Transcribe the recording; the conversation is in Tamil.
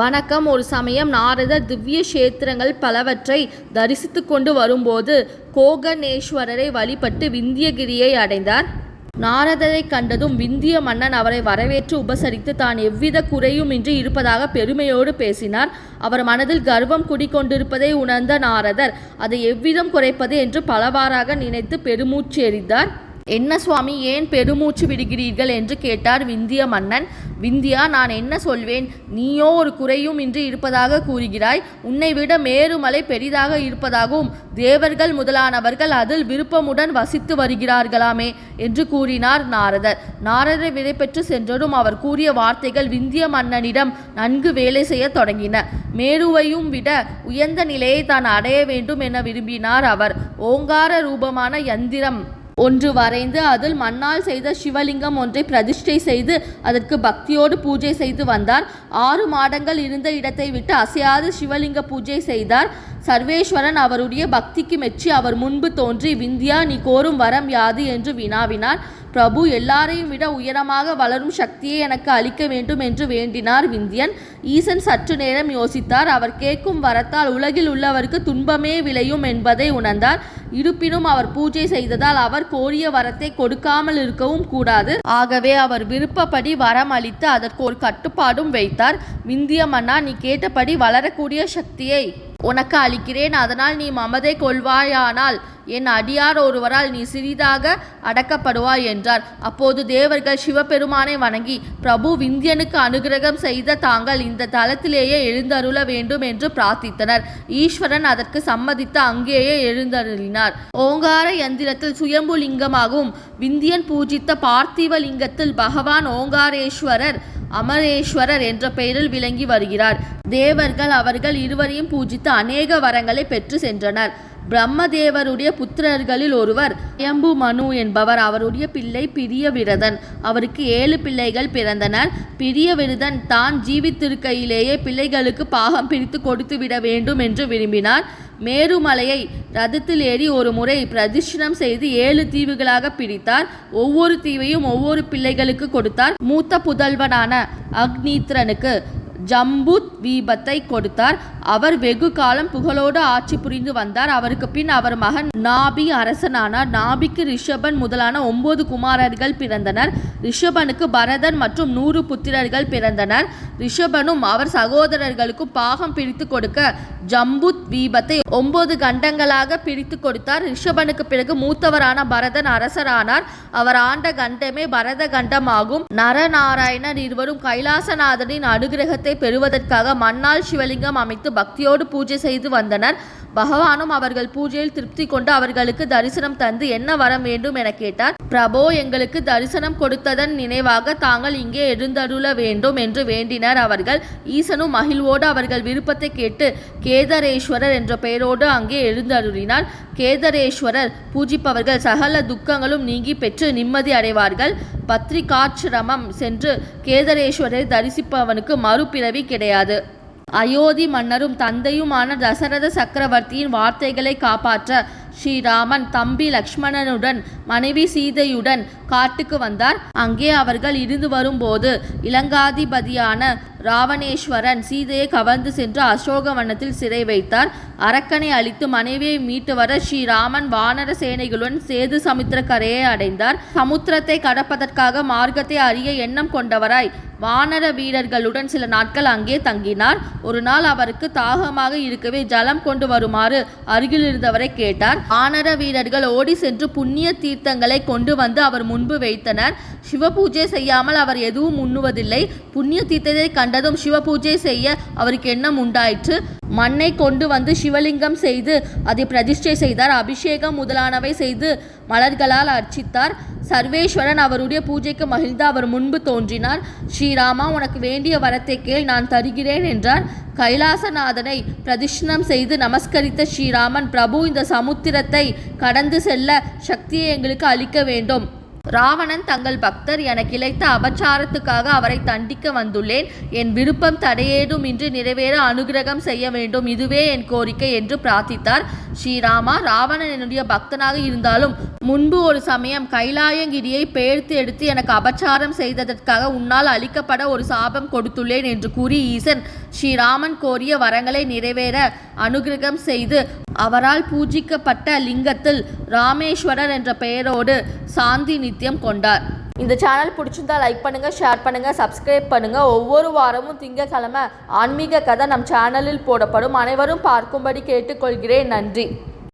வணக்கம். ஒரு சமயம் நாரதர் திவ்ய கஷேத்திரங்கள் பலவற்றை தரிசித்து கொண்டு வரும்போது கோகணேஸ்வரரை வழிபட்டு விந்தியகிரியை அடைந்தார். நாரதரை கண்டதும் விந்திய மன்னன் அவரை வரவேற்று உபசரித்து தான் எவ்வித குறையுமின்றி இருப்பதாக பெருமையோடு பேசினார். அவர் மனதில் கர்வம் குடிக்கொண்டிருப்பதை உணர்ந்த நாரதர் அதை எவ்விதம் குறைப்பது? என்று பலவாறாக நினைத்து பெருமூச்செறிந்தார் என்ன சுவாமி ஏன் பெருமூச்சு விடுகிறீர்கள் என்று கேட்டார் விந்திய மன்னன். விந்தியா நான் என்ன சொல்வேன்? நீயோ ஒரு குறையும் இன்றி இருப்பதாக கூறுகிறாய். உன்னை விட மேருமலை பெரிதாக இருப்பதாகவும் தேவர்கள் முதலானவர்கள் அதில் விருப்பமுடன் வசித்து வருகிறார்களாமே என்று கூறினார் நாரதர். நாரதர் விடைபெற்று சென்றதும் அவர் கூறிய வார்த்தைகள் விந்திய மன்னனிடம் நன்கு வேலை செய்யத் தொடங்கின. மேருவையும் விட உயர்ந்த நிலையை தான் அடைய வேண்டும் என விரும்பினார் அவர். ஓங்கார ரூபமான யந்திரம் ஒன்று வரைந்து அதில் மண்ணால் செய்த சிவலிங்கம் ஒன்றை பிரதிஷ்டை செய்து அதற்கு பக்தியோடு பூஜை செய்து வந்தார். ஆறு மாடங்கள் இருந்த இடத்தை விட்டு அசையாது சிவலிங்க பூஜை செய்தார். சர்வேஸ்வரன் அவருடைய பக்திக்கு மெச்சி அவர் முன்பு தோன்றி விந்தியா நீ கோரும் வரம் யாது? என்று வினாவினார். பிரபு எல்லாரையும் விட உயரமாக வளரும் சக்தியை எனக்கு அளிக்க வேண்டும் என்று வேண்டினார் விந்தியன். ஈசன் சற்று நேரம் யோசித்தார். அவர் கேட்கும் வரத்தால் உலகில் உள்ளவருக்கு துன்பமே விளையும் என்பதை உணர்ந்தார். இருப்பினும் அவர் பூஜை செய்ததால் அவர் கோரிய வரத்தை கொடுக்காமல் இருக்கவும் கூடாது. ஆகவே அவர் விருப்பப்படி வரம் அளித்து அதற்கு ஒரு கட்டுப்பாடும் வைத்தார். விந்திய மன்னா நீ கேட்டபடி வளரக்கூடிய சக்தியை உனக்கு அளிக்கிறேன் அதனால் நீ மமதை கொள்வாயானால் என் அடியார் ஒருவரால் நீ சிறிதாக அடக்கப்படுவாய் என்றார். அப்போது தேவர்கள் சிவபெருமானை வணங்கி பிரபு விந்தியனுக்கு அனுகிரகம் செய்த தாங்கள் இந்த தலத்திலேயே எழுந்தருள வேண்டும் என்று பிரார்த்தித்தனர். ஈஸ்வரன் அதற்கு சம்மதித்து அங்கேயே எழுந்தருளினார். ஓங்கார யந்திரத்தில் சுயம்பு லிங்கமாகவும் விந்தியன் பூஜித்த பார்த்திவ லிங்கத்தில் பகவான் ஓங்காரேஸ்வரர் அமரேஸ்வரர் என்ற பெயரில் விளங்கி வருகிறார். தேவர்கள் அவர்கள் இருவரையும் பூஜித்து அநேக வரங்களை பெற்று சென்றனர். பிரம்மதேவருடைய புத்திரர்களில் ஒருவர் எம்பு மனு என்பவர். அவருடைய பிள்ளை பிரிய விரதன். அவருக்கு ஏழு பிள்ளைகள் பிறந்தனர். பிரிய விரதன் தான் ஜீவித்திருக்கையிலேயே பிள்ளைகளுக்கு பாகம் பிரித்து கொடுத்து விட வேண்டும் என்று விரும்பினார். மேருமலையை ரதத்தில் ஏறி ஒரு முறை பிரதிஷ்டம் செய்து ஏழு தீவுகளாக பிரித்தார். ஒவ்வொரு தீவையும் ஒவ்வொரு பிள்ளைகளுக்கு கொடுத்தார். மூத்த புதல்வனான அக்னீத்ரனுக்கு ஜம்புத் தீபத்தை கொடுத்தார். அவர் வெகு காலம் புகழோடு ஆட்சி புரிந்து வந்தார். அவருக்கு பின் அவர் மகன் நாபி அரசனானார். நாபிக்கு ரிஷபன் முதலான ஒன்பது குமாரர்கள் பிறந்தனர். ரிஷபனுக்கு பரதன் மற்றும் நூறு புத்திரர்கள் பிறந்தனர். ரிஷபனும் அவர் சகோதரர்களுக்கும் பாகம் பிரித்து கொடுக்க ஜம்புத் தீபத்தை ஒன்பது கண்டங்களாக பிரித்து கொடுத்தார். ரிஷபனுக்கு பிறகு மூத்தவரான பரதன் அரசரானார். அவர் ஆண்ட கண்டமே பரத கண்டமாகும் நரநாராயணர் இருவரும் கைலாசநாதனின் அனுகிரகத்தை பெறுவதற்காக மண்ணால் சிவலிங்கம் அமைத்து பக்தியோடு பூஜை செய்து வந்தனர். பகவானும் அவர்கள் பூஜையில் திருப்தி கொண்டு அவர்களுக்கு தரிசனம் தந்து என்ன வரம் வேண்டும் என கேட்டார். பிரபோ எங்களுக்கு தரிசனம் கொடுத்ததன் நினைவாக தாங்கள் இங்கே எழுந்தருள வேண்டும் என்று வேண்டினர் அவர்கள். ஈசனும் மகிழ்வோடு அவர்கள் விருப்பத்தை கேட்டு கேதரேஸ்வரர் என்ற பெயரோடு அங்கே எழுந்தருளினார். கேதரேஸ்வரர் பூஜிப்பவர்கள் சகல துக்கங்களும் நீங்கி பெற்று நிம்மதி அடைவார்கள். பத்ரிகாட்சிரமம் சென்று கேதரேஸ்வரரை தரிசிப்பவனுக்கு மறுபிறவி கிடையாது. அயோத்தி மன்னரும் தந்தையுமான தசரத சக்கரவர்த்தியின் வார்த்தைகளை காப்பாற்ற ஸ்ரீராமன் தம்பி லக்ஷ்மணனுடன் மனைவி சீதையுடன் காட்டுக்கு வந்தார். அங்கே அவர்கள் இருந்து வரும்போது இலங்காதிபதியான ராவணேஸ்வரன் சீதையை கவர்ந்து சென்று அசோகவனத்தில் சிறை வைத்தார். அரக்கனை அழித்து மனைவியை மீட்டு வர ஸ்ரீராமன் வானர சேனைகளுடன் சேது சமுத்திரக்கரையை அடைந்தார். சமுத்திரத்தை கடப்பதற்காக மார்க்கத்தை அறிய எண்ணம் கொண்டவராய் வானர வீரர்களுடன் சில நாட்கள் அங்கே தங்கினார். ஒரு நாள் அவருக்கு தாகமாக இருக்கவே ஜலம் கொண்டு வருமாறு அருகில் இருந்தவரை கேட்டார். வானர வீரர்கள் ஓடி சென்று புண்ணிய தீர்த்தங்களை கொண்டு வந்து அவர் முன்பு வைத்தனர். சிவ பூஜை செய்யாமல் அவர் எதுவும் உண்ணுவதில்லை. புண்ணிய தீர்த்தத்தை கண்டதும் சிவ பூஜை செய்ய அவருக்கு எண்ணம் உண்டாயிற்று. மண்ணை கொண்டு வந்து சிவலிங்கம் செய்து அதை பிரதிஷ்டை செய்தார். அபிஷேகம் முதலானவை செய்து மலர்களால் அர்ச்சித்தார். சர்வேஸ்வரன் அவருடைய பூஜைக்கு மகிழ்ந்து அவர் முன்பு தோன்றினார். ஸ்ரீராமா உனக்கு வேண்டிய வரத்தை கேள் நான் தருகிறேன் என்றார். கைலாசநாதனை பிரதிஷ்ணம் செய்து நமஸ்கரித்த ஸ்ரீராமன் பிரபு இந்த சமுத்திரத்தை கடந்து செல்ல சக்தியை எங்களுக்கு அளிக்க வேண்டும். ராவணன் தங்கள் பக்தர் எனக்கு இழைத்த அபச்சாரத்துக்காக அவரை தண்டிக்க வந்துள்ளேன். என் விருப்பம் தடையேதுமின்றி நிறைவேற அனுகிரகம் செய்ய வேண்டும். இதுவே என் கோரிக்கை என்று பிரார்த்தித்தார். ஸ்ரீராமா ராவணன் என்னுடைய பக்தனாக இருந்தாலும் முன்பு ஒரு சமயம் கைலாயங்கிரியை பெயர்த்து எடுத்து எனக்கு அபச்சாரம் செய்ததற்காக உன்னால் அளிக்கப்பட ஒரு சாபம் கொடுத்துள்ளேன் என்று கூறி ஈசன் ஸ்ரீராமன் கோரிய வரங்களை நிறைவேற அனுகிரகம் செய்து அவரால் பூஜிக்கப்பட்ட லிங்கத்தில் ராமேஸ்வரர் என்ற பெயரோடு சாந்தி நித்தியம் கொண்டார். இந்த சேனல் பிடிச்சிருந்தா லைக் பண்ணுங்க ஷேர் பண்ணுங்க சப்ஸ்கிரைப் பண்ணுங்க. ஒவ்வொரு வாரமும் திங்கக்கிழமை ஆன்மீக கதை நம் சேனலில் போடப்படும். அனைவரும் பார்க்கும்படி கேட்டுக்கொள்கிறேன். நன்றி.